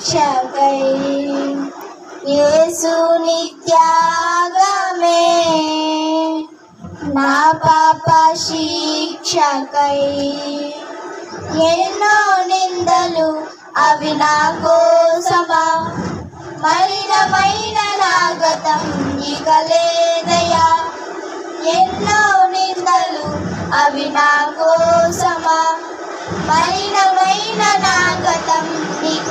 శిక్షకై యేసు నా పాప శిక్షకై ఎన్నో నిందలు అవి నా కోసమా? మలినమైన నా గతం ఇక లేదయా ఎన్నో నిందలు అవి నా కోసమా? మలినమైన నా గతం ఇక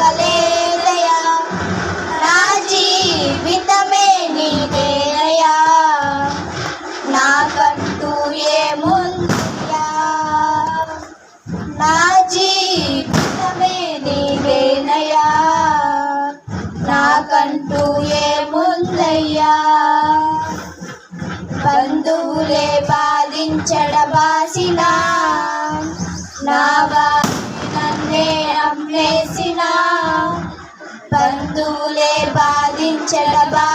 నాకంటూ ఏముందయ్యా బంధువులే బాధించడబాసిన నా నన్నే అమ్మేసిన? బంధువులే బాధించడబా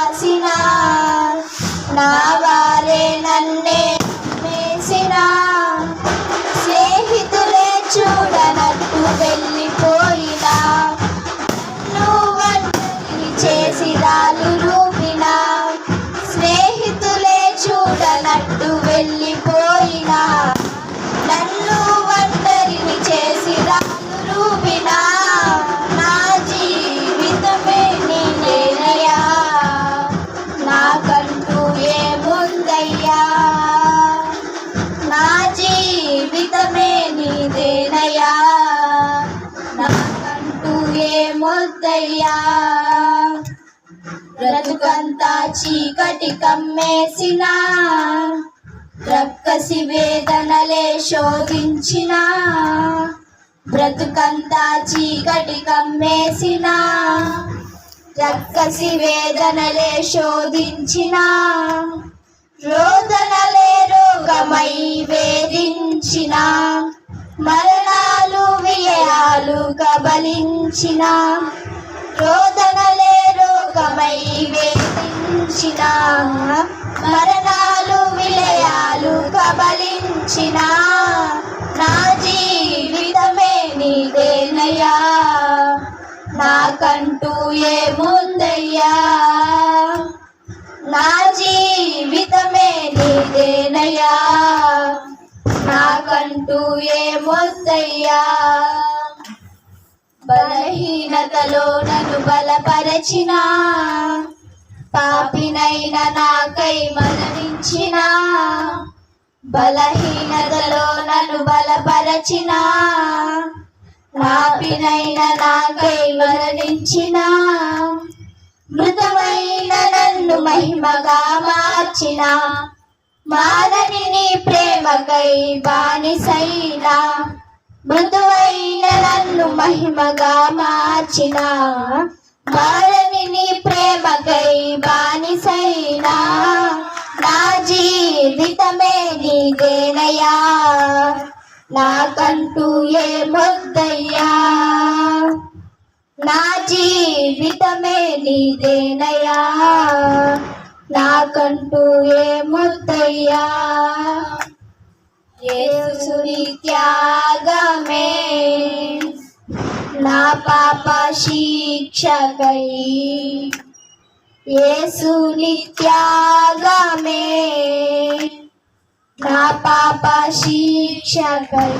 ముద్దయ్యా. బ్రతుకంతా చీకటి కమ్మేసిన రక్కసి వేదనలే శోధించిన బ్రతుకంతా చీకటి కమ్మేసిన రక్కసి వేదనలే శోధించిన రోదనలే వేధించిన రోదనలే రోగమై వేధించిన మరణాలు విలయాలు కబలించిన నా జీవితమే నీదేనయ్యా నాకంటూ ఏముందయ్యా? నా జీవితమే నీదేనయ్యా నాకంటూ ఏమొద్దయ్యా బలహీనతలో నన్ను బలపరచిన పాపినైన నాకై మరణించిన బలహీనతలో నన్ను బలపరచిన పాపినైన నాకై మరణించిన మృతమైన నన్ను మహిమగా మార్చిన మారని నీ ప్రేమకై బానిసైనా మృదువైన నన్ను మహిమగా మార్చిన. మారని ప్రేమకై బానిసైనా. నా జీవితమే నీదేనయ్యా. నాకంటూ ఏ ముద్దయ్యా. నా జీవితమే నీదేనయ్యా. నాకంటూ ఏ ముద్దయ్యా. యేసుని త్యాగమే నా పాప శిక్షకై యేసుని త్యాగమే నా పాప శిక్షకై